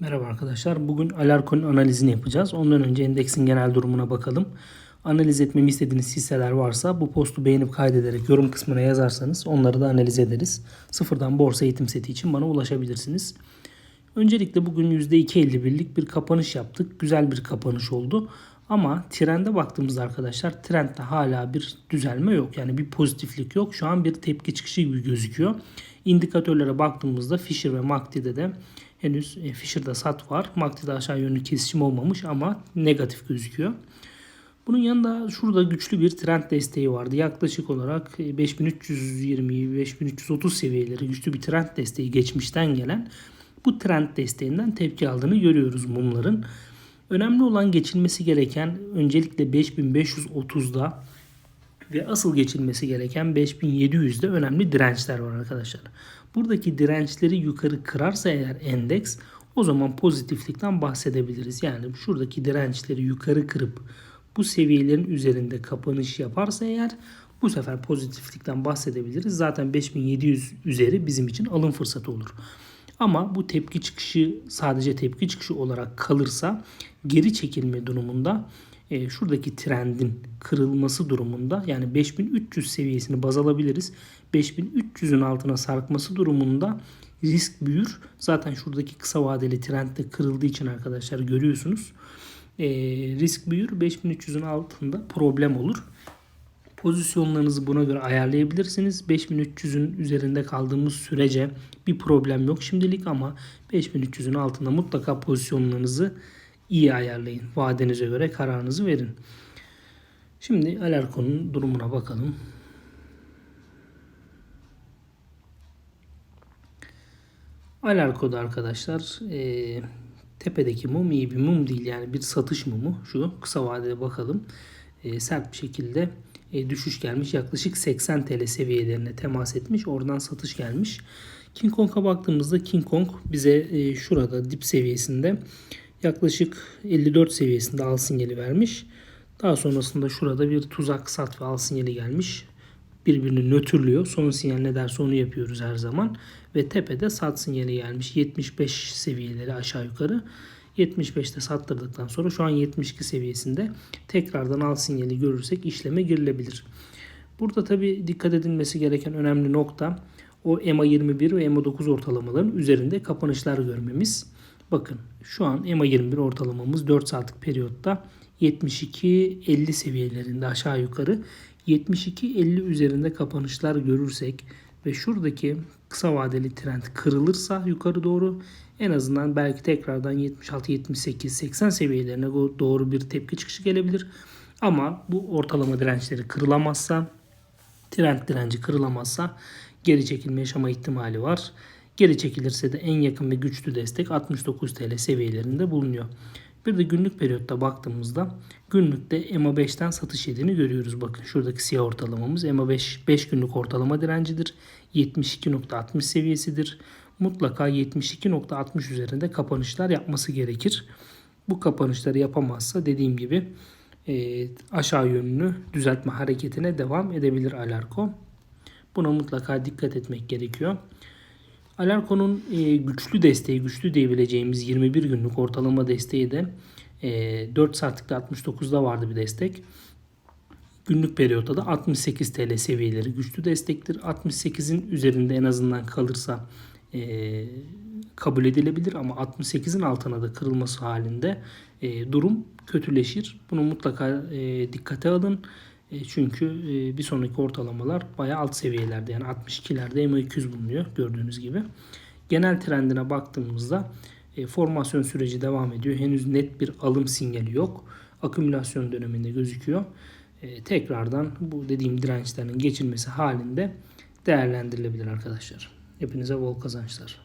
Merhaba arkadaşlar. Bugün Alarko'nun analizini yapacağız. Ondan önce endeksin genel durumuna bakalım. Analiz etmemi istediğiniz hisseler varsa bu postu beğenip kaydederek yorum kısmına yazarsanız onları da analiz ederiz. Sıfırdan borsa eğitim seti için bana ulaşabilirsiniz. Öncelikle bugün %2.51'lik bir kapanış yaptık. Güzel bir kapanış oldu. Ama trende baktığımızda arkadaşlar trendde hala bir düzelme yok. Yani bir pozitiflik yok. Şu an bir tepki çıkışı gibi gözüküyor. İndikatörlere baktığımızda Fisher ve MACD'de de henüz e, Fisher'da sat var. MACD'de aşağı yönlü kesişim olmamış ama negatif gözüküyor. Bunun yanında şurada güçlü bir trend desteği vardı. Yaklaşık olarak e, 5320-5330 seviyeleri güçlü bir trend desteği geçmişten gelen bu trend desteğinden tepki aldığını görüyoruz mumların. Önemli olan geçilmesi gereken öncelikle 5530'da ve asıl geçilmesi gereken 5700'de önemli dirençler var arkadaşlar. Buradaki dirençleri yukarı kırarsa eğer endeks o zaman pozitiflikten bahsedebiliriz. Yani şuradaki dirençleri yukarı kırıp bu seviyelerin üzerinde kapanış yaparsa eğer bu sefer pozitiflikten bahsedebiliriz. Zaten 5700 üzeri bizim için alım fırsatı olur. Ama bu tepki çıkışı sadece tepki çıkışı olarak kalırsa geri çekilme durumunda e, şuradaki trendin kırılması durumunda yani 5300 seviyesini baz alabiliriz. 5300'ün altına sarkması durumunda risk büyür. Zaten şuradaki kısa vadeli trend de kırıldığı için arkadaşlar görüyorsunuz. E, risk büyür. 5300'ün altında problem olur. Pozisyonlarınızı buna göre ayarlayabilirsiniz. 5300'ün üzerinde kaldığımız sürece bir problem yok şimdilik ama 5300'ün altında mutlaka pozisyonlarınızı iyi ayarlayın. Vadenize göre kararınızı verin. Şimdi Alarko'nun durumuna bakalım. Alarko'da arkadaşlar e, tepedeki mum iyi bir mum değil yani bir satış mumu. Şu kısa vadede bakalım. E, sert bir şekilde e, düşüş gelmiş. Yaklaşık 80 TL seviyelerine temas etmiş. Oradan satış gelmiş. King Kong'a baktığımızda King Kong bize e, şurada dip seviyesinde yaklaşık 54 seviyesinde al sinyali vermiş. Daha sonrasında şurada bir tuzak sat ve al sinyali gelmiş. Birbirini nötrlüyor. Son sinyal ne derse onu yapıyoruz her zaman. Ve tepede sat sinyali gelmiş. 75 seviyeleri aşağı yukarı. 75'te sattırdıktan sonra şu an 72 seviyesinde tekrardan al sinyali görürsek işleme girilebilir. Burada tabi dikkat edilmesi gereken önemli nokta o EMA 21 ve EMA 9 ortalamaların üzerinde kapanışlar görmemiz. Bakın şu an EMA 21 ortalamamız 4 saatlik periyotta 72-50 seviyelerinde aşağı yukarı 72-50 üzerinde kapanışlar görürsek ve şuradaki kısa vadeli trend kırılırsa yukarı doğru en azından belki tekrardan 76, 78, 80 seviyelerine doğru bir tepki çıkışı gelebilir. Ama bu ortalama dirençleri kırılamazsa, trend direnci kırılamazsa geri çekilme yaşama ihtimali var. Geri çekilirse de en yakın ve güçlü destek 69 TL seviyelerinde bulunuyor. Bir de günlük periyotta baktığımızda günlükte EMA 5'ten satış yediğini görüyoruz. Bakın şuradaki siyah ortalamamız EMA 5 5 günlük ortalama direncidir. 72.60 seviyesidir. Mutlaka 72.60 üzerinde kapanışlar yapması gerekir. Bu kapanışları yapamazsa dediğim gibi e, aşağı yönlü düzeltme hareketine devam edebilir Alarko. Buna mutlaka dikkat etmek gerekiyor. Alarko'nun e, güçlü desteği, güçlü diyebileceğimiz 21 günlük ortalama desteği de e, 4 saatlikte 69'da vardı bir destek. Günlük periyotta da 68 TL seviyeleri güçlü destektir. 68'in üzerinde en azından kalırsa e, kabul edilebilir ama 68'in altına da kırılması halinde e, durum kötüleşir. Bunu mutlaka e, dikkate alın. E, çünkü e, bir sonraki ortalamalar bayağı alt seviyelerde yani 62'lerde MA200 bulunuyor gördüğünüz gibi. Genel trendine baktığımızda e, formasyon süreci devam ediyor. Henüz net bir alım sinyali yok. Akümülasyon döneminde gözüküyor. Tekrardan bu dediğim dirençlerin geçilmesi halinde değerlendirilebilir arkadaşlar. Hepinize bol kazançlar.